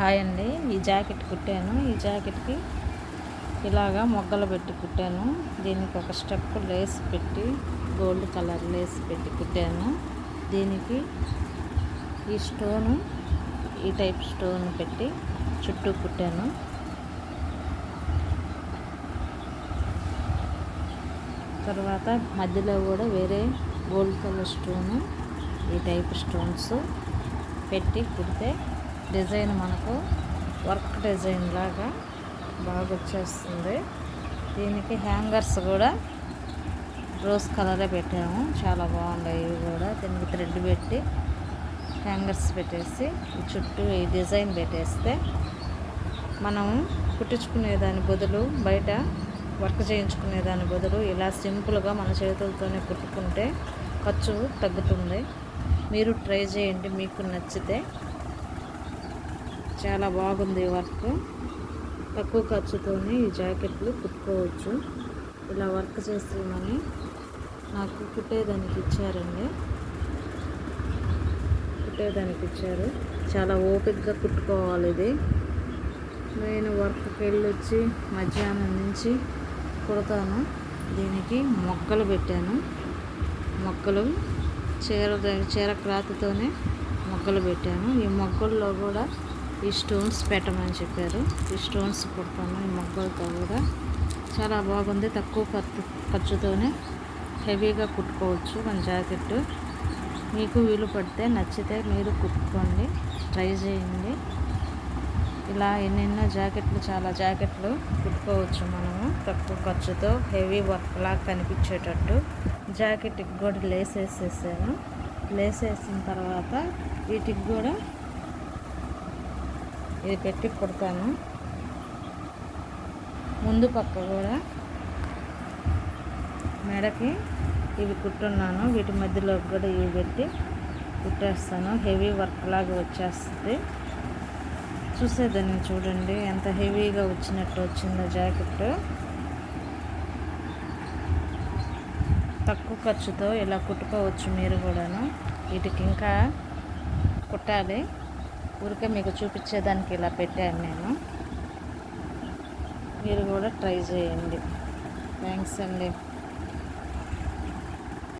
Hi అండి. ఈ jacket కుట్టాను. ఈ జాకెట్కి ఇలాగా మొగ్గలు పెట్టి కుట్టాను. దీనికి ఒక స్టెప్ లేస్ పెట్టి గోల్డ్ కలర్ లేస్ పెట్టి కుట్టాను. దీనికి ఈ స్టోను ఈ టైప్ స్టోన్ పెట్టి చుట్టూ కుట్టాను. తర్వాత మధ్యలో కూడా వేరే గోల్డ్ కలర్ స్టోను ఈ టైప్ స్టోన్స్ పెట్టి కుడితే డిజైన్ మనకు వర్క్ డిజైన్ లాగా బాగా వచ్చేస్తుంది దీనికి హ్యాంగర్స్ కూడా రోజ్ కలరే పెట్టాము. చాలా బాగున్నాయి ఇవి కూడా. దీనికి థ్రెడ్ పెట్టి హ్యాంగర్స్ పెట్టేసి చుట్టూ ఈ డిజైన్ పెట్టేస్తే మనం కుట్టించుకునే దాని బదులు బయట వర్క్ చేయించుకునే దాని బదులు ఇలా సింపుల్గా మన చేతులతోనే కుట్టుకుంటే ఖర్చు తగ్గుతుంది. మీరు ట్రై చేయండి. మీకు నచ్చితే చాలా బాగుంది వర్క్. తక్కువ ఖర్చుతోనే ఈ జాకెట్లు కుట్టుకోవచ్చు. ఇలా వర్క్ చేస్తామని నాకు కుట్టేదానికి ఇచ్చారండి. కుట్టేదానికి ఇచ్చారు. చాలా ఓపిక్గా కుట్టుకోవాలి ఇది. నేను వర్క్కి వెళ్ళొచ్చి మధ్యాహ్నం నుంచి కుడతాను. దీనికి మొక్కలు పెట్టాను. మొక్కలు చీర చీర క్లాత్తోనే మొగ్గలు పెట్టాను. ఈ మొగ్గల్లో కూడా ఈ స్టోన్స్ పెట్టమని చెప్పారు. ఈ స్టోన్స్ కుడతాను ఈ మొగ్గలతో కూడా. చాలా బాగుంది. తక్కువ ఖర్చు ఖర్చుతోనే హెవీగా కుట్టుకోవచ్చు మన జాకెట్. మీకు వీలు పడితే నచ్చితే మీరు కుట్టుకోండి ట్రై చేయండి. ఇలా ఎన్నెన్నో జాకెట్లు చాలా జాకెట్లు కుట్టుకోవచ్చు మనము. తక్కువ ఖర్చుతో హెవీ వర్క్ లాగా కనిపించేటట్టు. జాకెట్కి కూడా లేస్ వేసేసాను లేస్ వేసిన తర్వాత వీటికి కూడా ఇది పెట్టి కుడతాను. ముందు పక్క కూడా మెడకి ఇవి కుట్టున్నాను. వీటి మధ్యలో కూడా ఇవి పెట్టి కుట్టేస్తాను. హెవీ వర్క్ లాగా వచ్చేస్తుంది. చూసేదాన్ని చూడండి. ఎంత హెవీగా వచ్చినట్టు వచ్చిందో జాకెట్. తక్కువ ఖర్చుతో ఇలా కుట్టుకోవచ్చు మీరు కూడాను. వీటికి ఇంకా కుట్టాలి. ఊరికే మీకు చూపించేదానికి ఇలా పెట్టాను నేను. మీరు కూడా ట్రై చేయండి. థ్యాంక్స్ అండి.